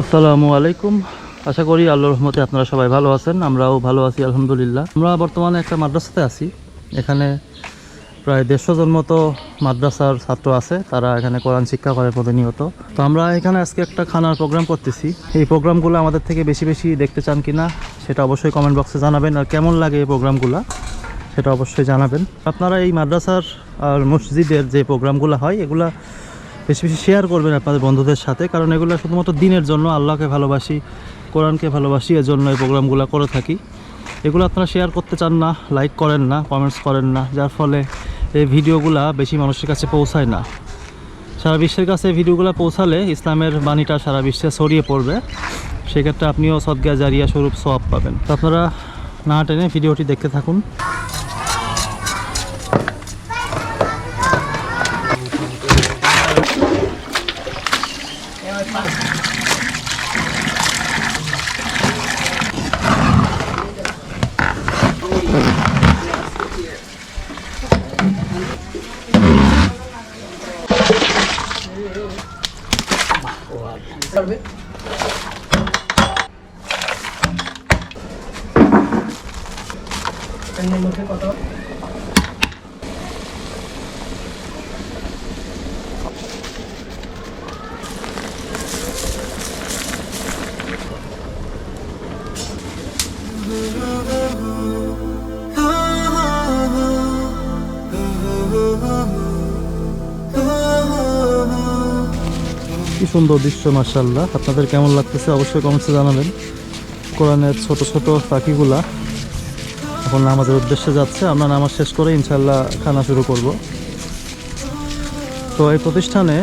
আসসালামু আলাইকুম। আশা করি আল্লাহর রহমতে আপনারা সবাই ভালো আছেন, আমরাও ভালো আছি, আলহামদুলিল্লাহ। আমরা বর্তমানে একটা মাদ্রাসাতে আছি। এখানে প্রায় দেড়শো জন মতো মাদ্রাসার ছাত্র আছে, তারা এখানে কোরআন শিক্ষা করে প্রতিনিয়ত। তো আমরা এখানে আজকে একটা খানার প্রোগ্রাম করতেছি। এই প্রোগ্রামগুলো আমাদের থেকে বেশি বেশি দেখতে চান কিনা, সেটা অবশ্যই কমেন্ট বক্সে জানাবেন, আর কেমন লাগে এই প্রোগ্রামগুলো সেটা অবশ্যই জানাবেন। আপনারা এই মাদ্রাসার আর মসজিদের যে প্রোগ্রামগুলো হয়, এগুলা বেশি বেশি শেয়ার করবেন আপনাদের বন্ধুদের সাথে, কারণ এগুলো শুধুমাত্র দিনের জন্য, আল্লাহকে ভালোবাসি, কোরআনকে ভালোবাসি এর জন্য এই প্রোগ্রামগুলো করে থাকি। এগুলো আপনারা শেয়ার করতে চান না লাইক করেন না কমেন্টস করেন না, যার ফলে এই ভিডিওগুলা বেশি মানুষের কাছে পৌঁছায় না। সারা বিশ্বের কাছে ভিডিওগুলো পৌঁছালে ইসলামের বাণীটা সারা বিশ্বে ছড়িয়ে পড়বে। সেক্ষেত্রে আপনিও সদ্গা জারিয়া স্বরূপ সওয়াব পাবেন। তো আপনারা না টেনে ভিডিওটি দেখতে থাকুন। সুন্দর দৃশ্য মার্শাল্লাহ আপনাদের কেমন লাগতেছে অবশ্যই কমেন্টসে জানাবেন। কোরআনের ছোট ছোট পাখিগুলা এখন নামাজের উদ্দেশ্যে যাচ্ছে। আমরা নামাজ শেষ করে ইনশাল্লাহ খানা শুরু করব। তো এই প্রতিষ্ঠানে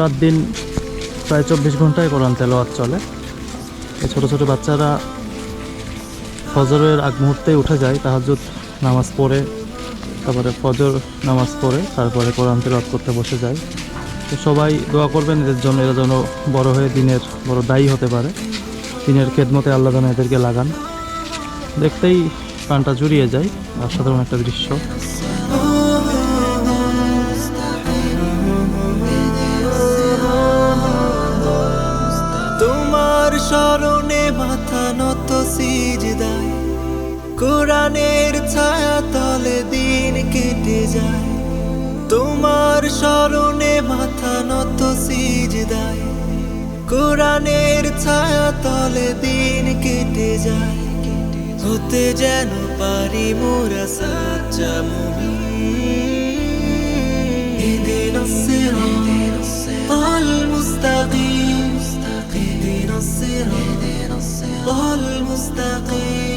রাত দিন প্রায় চব্বিশ ঘন্টায় কোরআন তেলাওয়াত চলে। এই ছোটো ছোটো বাচ্চারা ফজরের আগ মুহূর্তেই উঠে যায় তাহাজুদ নামাজ পড়ে, তারপরে ফজর নামাজ পড়ে, তারপরে কোরআন তেলাওয়াত করতে বসে যায়। তো সবাই দোয়া করবেন, এদের জন্য এরা যেন বড় হয়ে দিনের বড় দায়ী হতে পারে। দিনের খেদমতে আল্লাহ যেন এদেরকে লাগান। দেখতেই প্রাণটা জুড়িয়ে যায়, অসাধারণ একটা দৃশ্য। তোমার স্মরণে মাথা নত সিজদায়, কোরআনের ছায়া তলে দিন কেটে যায়। তোমার স্মরণে মাথা নত সিজদায় কোরআনের ছায়া তলে দিন কেটে যায় হতে যেন পারি মোরা সাচ্চা اهدنا الصراط المستقيم اهدنا الصراط المستقيم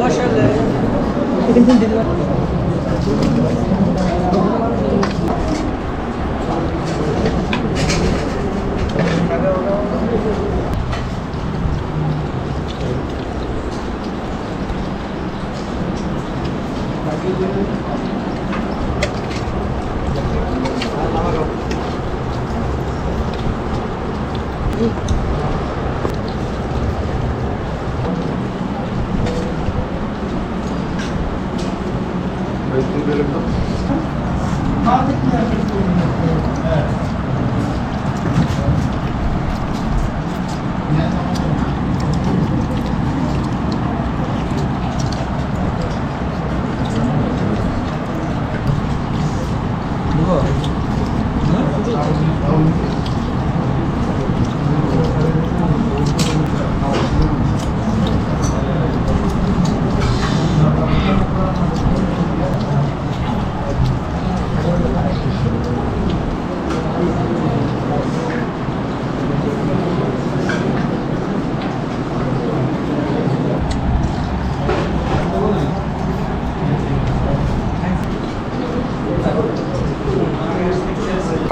Başarılı. Elimden deli var.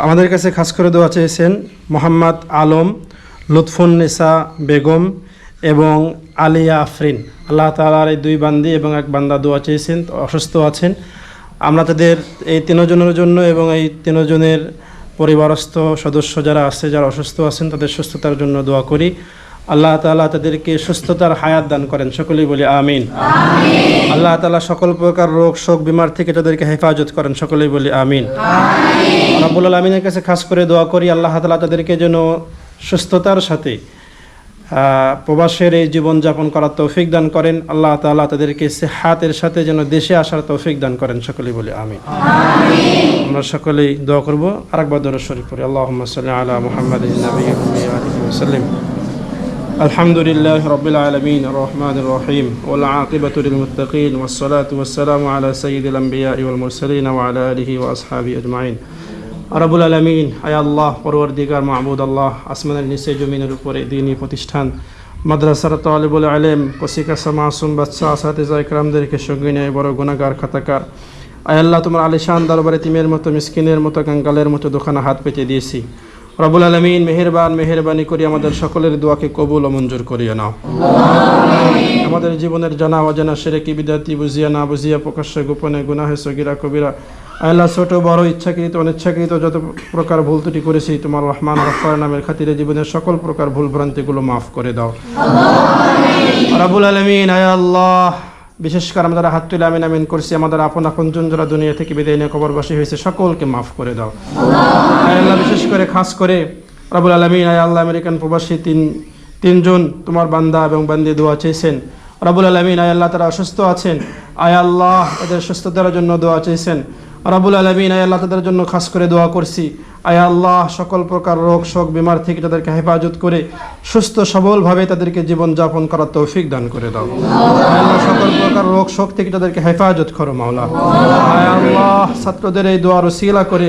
আমাদের কাছে খাস করে দেওয়া চেয়েছেন মোহাম্মদ আলম, লুৎফুন্নেসা বেগম এবং আলিয়া আফরিন। আল্লাহ তালার এই দুই বান্দি এবং এক বান্দা দোয়া চেয়েছেন, অসুস্থ আছেন। আমরা তাদের এই তিনজনের জন্য এবং এই তিনজনের পরিবারস্থ সদস্য যারা আছে, যারা অসুস্থ আছেন, তাদের সুস্থতার জন্য দোয়া করি। আল্লাহ তাআলা তাদেরকে সুস্থতার হায়াত দান করেন। সকলেই বলি আমিন। আল্লাহ তালা সকল প্রকার রোগ শোক বিমার থেকে তাদেরকে হেফাজত করেন। সকলেই বলি আমিন। রাব্বুল আলমিনের কাছে খাস করে দোয়া করি আল্লাহ তালা তাদেরকে যেন সুস্থতার সাথে প্রবাসের এই জীবনযাপন করার তৌফিক দান করেন। আল্লাহ তাআলা তাদেরকে হাতের সাথে যেন দেশে আসার তৌফিক দান করেন। সকলেই বলি আমিন। আমরা সকলেই দোয়া করব। আরেকবার দরুদ শরীফ আল্লাহুম্মা সাল্লি আলা ওয়া সাল্লাম الحمد لله رب العالمين الرحمن الرحيم والعاقبة للمتقين والصلاة والسلام على سيد الأنبياء والمرسلين وعلى آله وأصحابه أجمعين রবুল আলমিন আয় আল্লাহ পরবর্তীকার মাহবুদ আল্লাহ আসমানের নিচে জমিনের উপরে দিনই প্রতিষ্ঠান মাদ্রাসার তালিবুল আলেম কসিকাসা মাসুম বাচ্চা আসাতেজা ইকরামদেরকে সঙ্গে নেয় বড় গুণাগার খাতাকার আয় আল্লাহ তোমার আলিশান দরবারে তিমের মতো মিসকিনের মতো কাঙ্গালের মতো দোকানে হাত পেতে দিয়েছি রবুল আলমিন মেহেরবান মেহেরবানি করি আমাদের সকলের দোয়াকে কবুল ও মঞ্জুর করিয়ে নাও। আমাদের জীবনের জানা অজানা সেরে কি বিদ্যার্থী বুঝিয়া না বুঝিয়া প্রকাশ্যে গোপনে গুনাহে সগিরা কবিরা আল্লাহ ছোট বড় ইচ্ছাকৃত অনিচ্ছাকৃত যত প্রকার ভুল ত্রুটি করেছি তোমার রহমান রফার নামের খাতিরে জীবনের সকল প্রকার ভুল ভ্রান্তিগুলো মাফ করে দাও। রাবুল আলমিন আয় আল্লাহ। বিশেষ করে আমরা যারা হাত তুলে আমিন আমিন করছি আমাদের আপন আপন যারা দুনিয়া থেকে বিদায় নিয়ে কবরবাসী হয়েছে সকলকে মাফ করে দাও। আয় আল্লাহ বিশেষ করে খাস করে রাবুল আলমিন আয় আল্লাহ আমেরিকান প্রবাসী তিন তিনজন তোমার বান্দা এবং বান্দি দোয়া চেয়েছেন। রাবুল আলমিন আয় আল্লাহ তারা অসুস্থ আছেন। আয় আল্লাহ তাদের সুস্থতার জন্য দোয়া চেয়েছেন। রাবুল আলমিন, আয় আল্লাহ তাদের জন্য খাস করে দোয়া করছি। আয় আল্লাহ, সকল প্রকার রোগ, শোক, বিমার থেকে তাদেরকে হেফাজত করে সুস্থ, সবলভাবে তাদেরকে জীবনযাপন করার তৌফিক দান করে দাও। আল্লাহ, সকল প্রকার রোগ, শোক থেকে তাদেরকে হেফাজত করো, মাওলা। আয় আল্লাহ, ছাত্রদের এই দোয়ার ওসিলা করে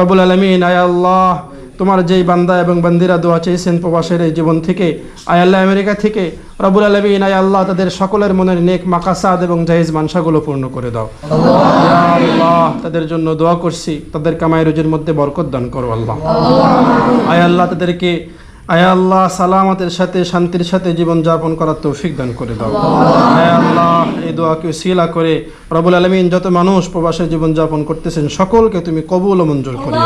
রবুল আলমিন, আয় আল্লাহ তোমার যেই বান্দা এবং বান্দিরা দোয়া চেয়েছেন প্রবাসের এই জীবন থেকে, আয় আল্লাহ আমেরিকা থেকে রবুল আলমিন, আয় আল্লাহ তাদের সকলের মনের নেক মাকাসাদ এবং জাহিজ মানসাগুলো পূর্ণ করে দাও। আল্লাহ, তাদের জন্য দোয়া করছি, তাদের কামাই রুজির মধ্যে বরকত দান করো আল্লাহ। আয় আল্লাহ, তাদেরকে আয় আল্লাহ সালামতের সাথে শান্তির সাথে জীবন যাপন করার তৌফিক দান করে দাও। আয় আল্লাহ এই দোয়াকে শিলা করে রবুল আলমিন যত মানুষ প্রবাসে জীবন যাপন করতেছেন সকলকে তুমি কবুল ও মঞ্জুর করে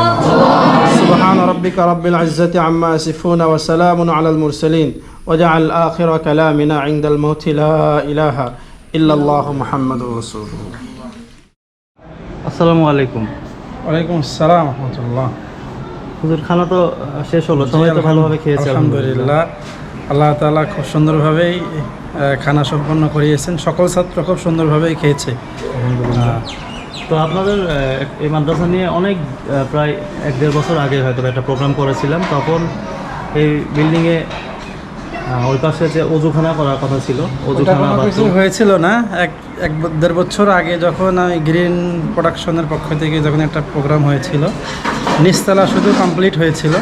সুবহান রাব্বিকা রাব্বিল ইজ্জাতি আম্মা ইয়াসিফুন ওয়া সালামুন আলাল মুরসালিন। ওয়াজআল আখিরা কালামিনা ইনদাল মাউতি লা ইলাহা ইল্লাল্লাহু মুহাম্মাদুর রাসূলুল্লাহ। আসসালামু আলাইকুম। ওয়ালাইকুম আসসালাম রহমতুল্লাহ। হুজুর খানা তো শেষ হলো সবাই তো ভালোভাবে খেয়েছে আলহামদুলিল্লাহ। আল্লাহ তালা খুব সুন্দরভাবেই খানা সম্পন্ন করিয়েছেন। সকল ছাত্র খুব সুন্দরভাবেই খেয়েছে। তো আপনাদের এই মাদ্রাসা নিয়ে অনেক প্রায় এক দেড় বছর আগে হয়তো একটা প্রোগ্রাম করেছিলাম। তখন এই বিল্ডিংয়ে ওই পাশে যে অজুখানা করার কথা ছিল অজুখানা কিছু হয়েছিল না? এক এক দেড় বছর আগে যখন আমি গ্রিন প্রোডাকশনের পক্ষ থেকে যখন একটা প্রোগ্রাম হয়েছিল নিচতলা শুধু কমপ্লিট হয়েছিল।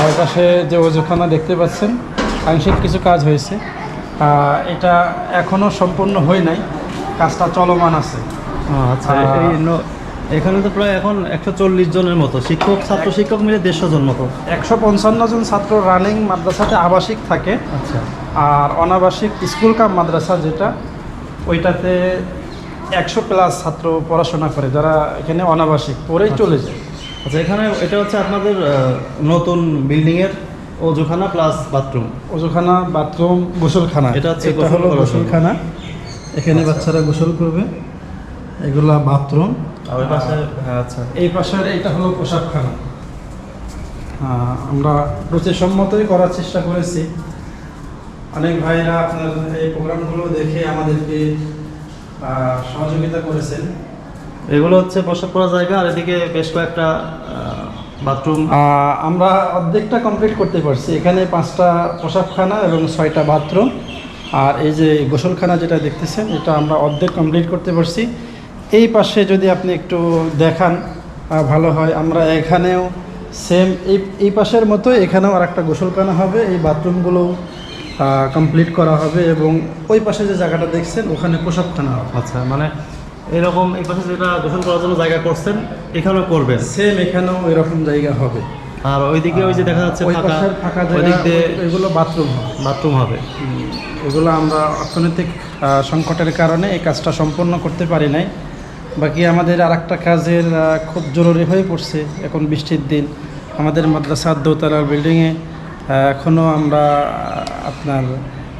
আর পাশে যে ওজুখানা দেখতে পাচ্ছেন আংশিক কিছু কাজ হয়েছে। এটা এখনও সম্পূর্ণ হয় নাই কাজটা চলমান আছে। আচ্ছা এখানে তো প্রায় এখন একশো চল্লিশ জনের মতো। শিক্ষক ছাত্র শিক্ষক মিলে দেড়শো জন মতো। একশো পঞ্চান্ন জন ছাত্র রানিং মাদ্রাসাতে আবাসিক থাকে। আচ্ছা। আর অনাবাসিক স্কুল কাম মাদ্রাসা যেটা ওইটাতে একশো প্লাস ছাত্র পড়াশোনা করে যারা এখানে অনাবাসিক পড়েই চলে যায়। আচ্ছা এখানে এটা হচ্ছে আপনাদের নতুন বিল্ডিংয়ের অজুখানা প্লাস বাথরুম ওজুখানা বাথরুম গোসলখানা। এটা হচ্ছে এটা গোসল হলো গোসলখানা। এখানে বাচ্চারা গোসল করবে। এগুলা বাথরুম ওই পাশে হ্যাঁ আচ্ছা। এই পাশের এইটা হলো পোশাকখানা। আমরা রুচিসম্মতই করার চেষ্টা করেছি। অনেক ভাইরা আপনার এই প্রোগ্রামগুলো দেখে আমাদেরকে সহযোগিতা করেছেন। এগুলো হচ্ছে প্রসাব করার জায়গা আর এদিকে বেশ কয়েকটা বাথরুম। আমরা অর্ধেকটা কমপ্লিট করতে পারছি। এখানে পাঁচটা পোশাকখানা এবং ছয়টা বাথরুম। আর এই যে গোসলখানা যেটা দেখতেছেন এটা আমরা অর্ধেক কমপ্লিট করতে পারছি। এই পাশে যদি আপনি একটু দেখান ভালো হয়। আমরা এখানেও সেম এই এই পাশের মতো এখানেও আর একটা গোসলখানা হবে এই বাথরুমগুলো কমপ্লিট করা হবে এবং ওই পাশে যে জায়গাটা দেখছেন ওখানে পোশাকখানা হবে। আচ্ছা মানে এরকম এই পাশে যেটা গোসল করার জন্য জায়গা করছেন এখানেও করবেন? সেম এখানেও এরকম জায়গা হবে। আর ওইদিকে ওই যে দেখা যাচ্ছে ফাঁকা জায়গা এগুলো বাথরুম বাথরুম হবে। এগুলো আমরা অর্থনৈতিক সংকটের কারণে এই কাজটা সম্পন্ন করতে পারি নাই। বাকি আমাদের আর একটা কাজের খুব জরুরি হয়ে পড়ছে এখন বৃষ্টির দিন। আমাদের মাদ্রাসার দোতলার বিল্ডিংয়ে এখনও আমরা আপনার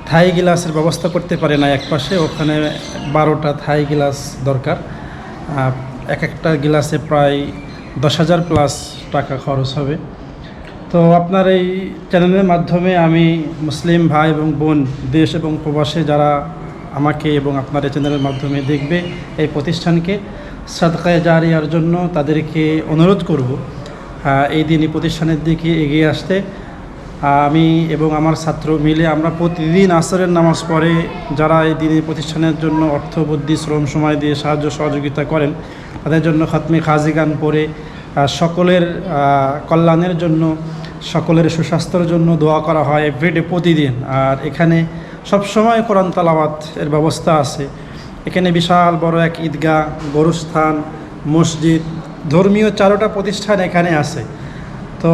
থাই গ্লাসের ব্যবস্থা করতে পারি না এক পাশে ওখানে বারোটা থাই গ্লাস দরকার। এক একটা গ্লাসে প্রায় দশ হাজার প্লাস টাকা খরচ হবে। তো আপনার এই চ্যানেলের মাধ্যমে আমি মুসলিম ভাই এবং বোন, দেশ এবং প্রবাসে যারা আমাকে এবং আপনার চ্যানেলের মাধ্যমে দেখবে এই প্রতিষ্ঠানকে। সাদকায় জারিয়ার জন্য তাদেরকে অনুরোধ করব এই দিন এই প্রতিষ্ঠানের দিকে এগিয়ে আসতে। আমি এবং আমার ছাত্র মিলে আমরা প্রতিদিন আসরের নামাজ পড়ে যারা এই দিনী প্রতিষ্ঠানের জন্য অর্থ, বুদ্ধি, শ্রম, সময় দিয়ে সাহায্য, সহযোগিতা করেন, তাদের জন্য খাতমি খাজি গান পড়ে সকলের কল্যাণের জন্য, সকলের সুস্বাস্থ্যের জন্য দোয়া করা হয় এভরিডে প্রতিদিন। আর এখানে সবসময় কোরআন তালাওয়াত এর ব্যবস্থা আছে। এখানে বিশাল বড় এক ঈদগাহ, গরুস্থান, মসজিদ, ধর্মীয় চারোটা প্রতিষ্ঠান এখানে আছে। তো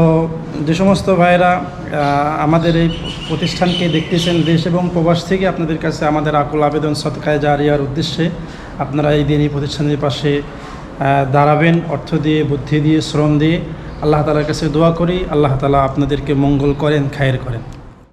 যে সমস্ত ভাইয়েরা আমাদের এই প্রতিষ্ঠানকে দেখতেছেন দেশ এবং প্রবাস থেকে, আপনাদের কাছে আমাদের আকুল আবেদন, সৎকায় জারিয়ার উদ্দেশ্যে আপনারা এই দিন এই প্রতিষ্ঠানের পাশে দাঁড়াবেন, অর্থ দিয়ে, বুদ্ধি দিয়ে, শ্রম দিয়ে। আল্লাহ তালার কাছে দোয়া করি, আল্লাহ তালা আপনাদেরকে মঙ্গল করেন, খায়ের করেন।